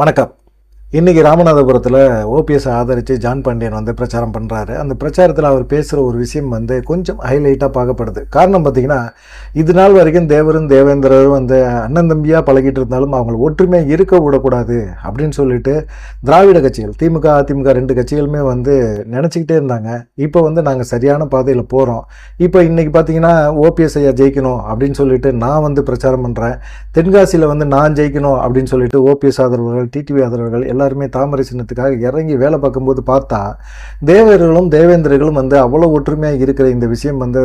வணக்கம். இன்றைக்கி ராமநாதபுரத்தில் ஓபிஎஸ் ஆதரித்து ஜான் பாண்டியன் வந்து பிரச்சாரம் பண்ணுறாரு அந்த பிரச்சாரத்தில் அவர் பேசுகிற ஒரு விஷயம் வந்து கொஞ்சம் ஹைலைட்டாக பார்க்கப்படுது. காரணம் பார்த்தீங்கன்னா இது நாள் வரைக்கும் தேவரும் தேவேந்திரரும் வந்து அண்ணன் தம்பியாக பழகிட்டு இருந்தாலும் அவங்கள ஒற்றுமையாக இருக்க விடக்கூடாது அப்படின்னு சொல்லிட்டு திராவிட கட்சிகள் திமுக அதிமுக ரெண்டு கட்சிகளுமே வந்து நினச்சிக்கிட்டே இருந்தாங்க. இப்போ வந்து நாங்கள் சரியான பாதையில் போகிறோம் இப்போ இன்றைக்கி பார்த்தீங்கன்னா ஓபிஎஸ் ஐயா ஜெயிக்கணும் அப்படின்னு சொல்லிட்டு நான் வந்து பிரச்சாரம் பண்ணுறேன் தென்காசியில் வந்து நான் ஜெயிக்கணும் அப்படின்னு சொல்லிட்டு ஓபிஎஸ் ஆதரவுகள் டிடிவி ஆதரவுகள் எல்லாருமே தாமரை சின்னத்துக்காக இறங்கி வேலை பார்க்கும்போது பார்த்தா தேவர்களும் தேவேந்திரர்களும் வந்து அவ்வளோ ஒற்றுமையாக இருக்கிற இந்த விஷயம் வந்து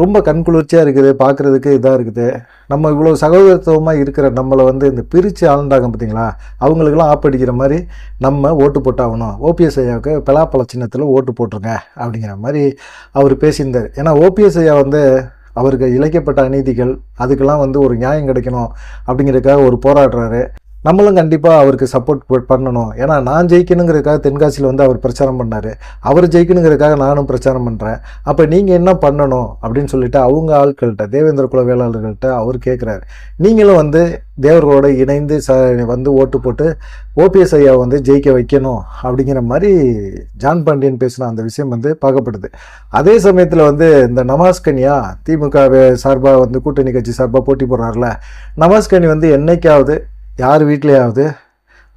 ரொம்ப கண்குளிர்ச்சியாக இருக்குது பார்க்குறதுக்கு இதாக இருக்குது. நம்ம இவ்வளோ சகோதரத்துவமாக இருக்கிற நம்மளை வந்து இந்த பிரித்து ஆளுண்டாங்க பார்த்தீங்களா? அவங்களுக்கெல்லாம் ஆப்படிக்கிற மாதிரி நம்ம ஓட்டு போட்டாகணும். ஓபிஎஸ் ஐயாவுக்கு பலாப்பழ சின்னத்தில் ஓட்டு போட்டுருங்க அப்படிங்கிற மாதிரி அவர் பேசியிருந்தார். ஏன்னா ஓபிஎஸ் ஐயா வந்து அவருக்கு இழைக்கப்பட்ட அநீதிகள் அதுக்கெல்லாம் வந்து ஒரு நியாயம் கிடைக்கணும் அப்படிங்கிறதுக்காக ஒரு போராடுறாரு. நம்மளும் கண்டிப்பாக அவருக்கு சப்போர்ட் பண்ணணும். ஏன்னா நான் ஜெயிக்கணுங்கிறதுக்காக தென்காசியில் வந்து அவர் பிரச்சாரம் பண்ணார். அவர் ஜெயிக்கணுங்கிறதுக்காக நானும் பிரச்சாரம் பண்ணுறேன் அப்போ நீங்கள் என்ன பண்ணணும்? அப்படின்னு சொல்லிட்டு அவங்க ஆட்கள்கிட்ட தேவேந்திர குல வேளாளர்கள்ட்ட அவர் கேட்குறாரு நீங்களும் வந்து தேவர்களோட இணைந்து ச வந்து ஓட்டு போட்டு ஓபிஎஸ் ஐயாவை வந்து ஜெயிக்க வைக்கணும் அப்படிங்கிற மாதிரி ஜான் பாண்டியன் பேசின அந்த விஷயம் வந்து பார்க்கப்படுது. அதே சமயத்தில் வந்து இந்த நமாஸ்கனியா திமுக சார்பாக வந்து கூட்டணி கட்சி சார்பாக போட்டி போடுறாருல நமாஸ்கனி வந்து என்னைக்காவது யார் வீட்லேயாவது?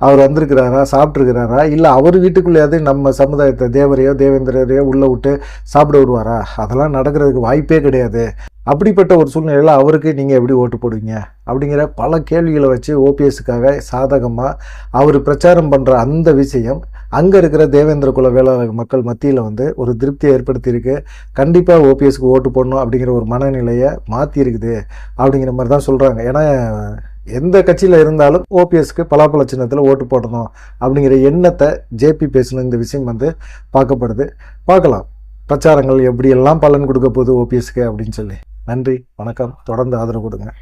அவர் வந்திருக்கிறாரா? சாப்பிட்ருக்கிறாரா இல்லை அவர் வீட்டுக்குள்ளேயாவது நம்ம சமுதாயத்தை தேவரையோ தேவேந்திரரையோ உள்ளே விட்டு சாப்பிட விடுவாரா? அதெல்லாம் நடக்கிறதுக்கு வாய்ப்பே கிடையாது. அப்படிப்பட்ட ஒரு சூழ்நிலையில் அவருக்கு நீங்கள் எப்படி ஓட்டு போடுவீங்க? அப்படிங்கிற பல கேள்விகளை வச்சு ஓபிஎஸ்க்காக சாதகமாக அவர் பிரச்சாரம் பண்ணுற அந்த விஷயம் அங்கே இருக்கிற தேவேந்திர குல வேளாளர் மக்கள் மத்தியில் வந்து ஒரு திருப்தியை ஏற்படுத்தியிருக்கு. கண்டிப்பாக ஓபிஎஸ்க்கு ஓட்டு போடணும் அப்படிங்கிற ஒரு மனநிலையை மாற்றி இருக்குது அப்படிங்கிற மாதிரி தான் சொல்கிறாங்க ஏன்னா எந்த கட்சியில் இருந்தாலும் ஓபிஎஸ்க்கு பலாப்பழ சின்னத்தில் ஓட்டு போடணும் அப்படிங்கிற எண்ணத்தை ஜேபி பேசணும். இந்த விஷயம் வந்து பார்க்கப்படுது. பார்க்கலாம். பிரச்சாரங்கள் எப்படியெல்லாம் பலன் கொடுக்க போகுது ஓபிஎஸ்க்கு அப்படின்னு சொல்லி. நன்றி. வணக்கம். தொடர்ந்து ஆதரவு கொடுங்க.